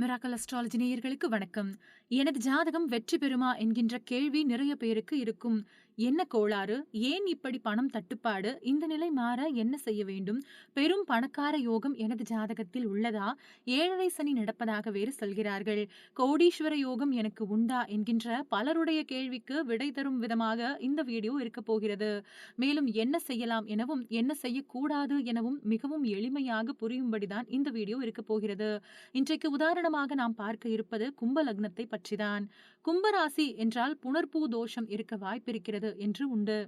Miracle astrology நேயர்களுக்கு வணக்கம். எனது ஜாதகம் வெற்றி பெறுமா என்கின்ற கேள்வி நிறைய பேருக்கு இருக்கும். என்ன கோளாறு? ஏன் இப்படி பணம் தட்டுப்பாடு? இந்த நிலை மாற என்ன செய்ய வேண்டும்? பெரும் பணக்கார யோகம் எனது ஜாதகத்தில் உள்ளதா? ஏழரை சனி நடப்பதாக வேறு சொல்கிறார்கள். கோடீஸ்வர யோகம் எனக்கு உண்டா என்கின்ற பலருடைய கேள்விக்கு விடை தரும் விதமாக இந்த வீடியோ இருக்க போகிறது. மேலும் என்ன செய்யலாம் எனவும் என்ன செய்யக்கூடாது எனவும் மிகவும் எளிமையாக புரியும்படிதான் இந்த வீடியோ இருக்க போகிறது. இன்றைக்கு உதாரணமாக நாம் பார்க்க இருப்பது கும்ப லக்னத்தை பற்றிதான். கும்பராசி என்றால் புனர்பூ தோஷம் இருக்க வாய்ப்பிருக்கிறது என்று உண்டு.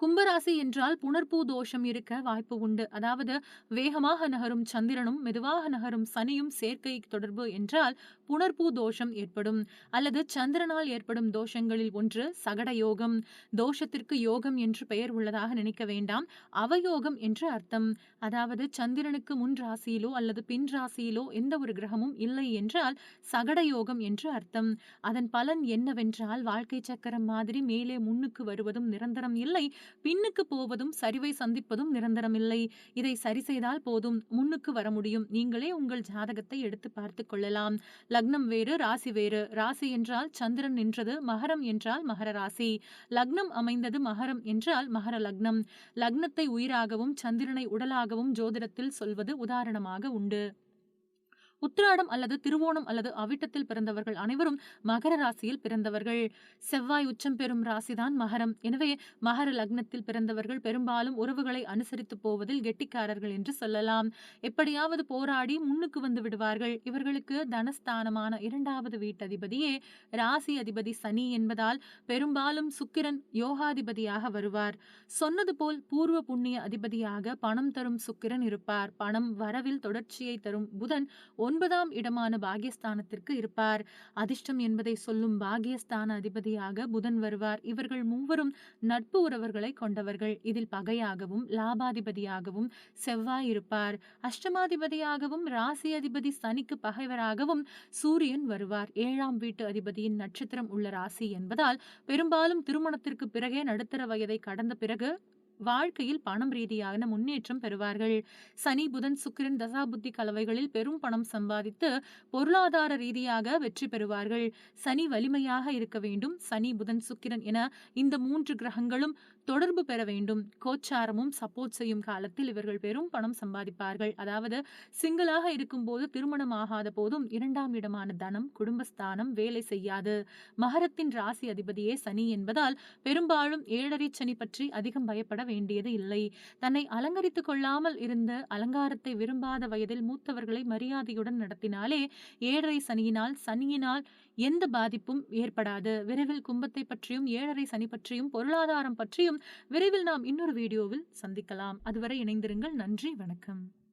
கும்பராசி என்றால் புனர்பூ தோஷம் இருக்க வாய்ப்பு உண்டு. அதாவது வேகமாக நகரும் சந்திரனும் மெதுவாக நகரும் சனியும் சேர்க்கை தொடர்பு என்றால் புனர்பூ தோஷம் ஏற்படும். அல்லது சந்திரனால் ஏற்படும் தோஷங்களில் ஒன்று சகட யோகம். தோஷத்திற்கு யோகம் என்று பெயர் உள்ளதாக நினைக்க வேண்டாம். அவயோகம் என்று அர்த்தம். அதாவது சந்திரனுக்கு முன் ராசியிலோ அல்லது பின் ராசியிலோ எந்த ஒரு கிரகமும் இல்லை என்றால் சகட யோகம் என்று அர்த்தம். அதன் பலன் என்னவென்றால் வாழ்க்கை சக்கரம் மாதிரி மேலே முன்னுக்கு வருவதும் நிரந்தரம் இல்லை. பின்னுக்கு போவதும் சரிவை சந்திப்பதும் நிரந்தரமில்லை. இதை சரி செய்தால் போதும். முன்னுக்கு வர முடியும். நீங்களே உங்கள் ஜாதகத்தை எடுத்து பார்த்து கொள்ளலாம். லக்னம் வேறு ராசி வேறு. ராசி என்றால் சந்திரன் நின்றது மகரம் என்றால் மகர ராசி. லக்னம் அமைந்தது மகரம் என்றால் மகர லக்னம். லக்னத்தை உயிராகவும் சந்திரனை உடலாகவும் ஜோதிடத்தில் சொல்வது உதாரணமாக உண்டு. உத்திராடம் அல்லது திருவோணம் அல்லது அவிட்டத்தில் பிறந்தவர்கள் அனைவரும் மகர ராசியில் பிறந்தவர்கள். செவ்வாய் உச்சம் பெறும் ராசிதான் மகரம். எனவே மகர லக்னத்தில் பிறந்தவர்கள் பெரும்பாலும் உறவுகளை அனுசரித்து போவதில் கெட்டிக்காரர்கள் என்று சொல்லலாம். எப்படியாவது போராடி முன்னுக்கு வந்து விடுவார்கள். இவர்களுக்கு தனஸ்தானமான இரண்டாவது வீட்டதிபதியே ராசி அதிபதி சனி என்பதால் பெரும்பாலும் சுக்கிரன் யோகாதிபதியாக வருவார். சொன்னது போல் பூர்வ புண்ணிய அதிபதியாக பணம் தரும் சுக்கிரன் இருப்பார். பணம் வரவில் தொடர்ச்சியை தரும் புதன் ஒன்பதாம் இடமான பாகியஸ்தானத்திற்கு இருப்பார். அதிர்ஷ்டம் என்பதை சொல்லும் பாகியஸ்தான அதிபதியாக புதன் வருவார். இவர்கள் மூவரும் நட்பு உறவர்களை கொண்டவர்கள். இதில் பகையாகவும் லாபாதிபதியாகவும் செவ்வாய் இருப்பார். அஷ்டமாதிபதியாகவும் ராசி அதிபதி சனிக்கு பகைவராகவும் சூரியன் வருவார். ஏழாம் வீட்டு அதிபதியின் நட்சத்திரம் உள்ள ராசி என்பதால் பெரும்பாலும் திருமணத்திற்கு பிறகே நடுத்தர வயதை கடந்த பிறகு வாழ்க்கையில் பணம் ரீதியான முன்னேற்றம் பெறுவார்கள். சனி புதன் சுக்கிரன் தசாபுத்தி கலவைகளில் பெரும் பணம் சம்பாதித்து பொருளாதார ரீதியாக வெற்றி பெறுவார்கள். சனி வலிமையாக இருக்க வேண்டும். சனி புதன் சுக்கிரன் என இந்த மூன்று கிரகங்களும் தொடர்பு பெற வேண்டும். கோச்சாரமும் சப்போர்ட் செய்யும் காலத்தில் இவர்கள் பெரும் பணம் சம்பாதிப்பார்கள். அதாவது சிங்கிளாக இருக்கும் போது திருமணம் ஆகாத போதும் இரண்டாம் இடமான தனம் குடும்பஸ்தானம் வேலை செய்யாது. மகரத்தின் ராசி அதிபதியே சனி என்பதால் பெரும்பாலும் ஏழரை சனி பற்றி அதிகம் பயப்பட வேண்டியது இல்லை. தன்னை அலங்கரித்துக் கொள்ளாமல் இருந்த அலங்காரத்தை விரும்பாத வயதில் மூத்தவர்களை மரியாதையுடன் நடத்தினாலே ஏழரை சனியினால் சனியினால் எந்த பாதிப்பும் ஏற்படாது. விரைவில் கும்பத்தை பற்றியும் ஏழரை சனி பற்றியும் பொருளாதாரம் பற்றியும் விரைவில் நாம் இன்னொரு வீடியோவில் சந்திக்கலாம். அதுவரை இணைந்திருங்கள். நன்றி. வணக்கம்.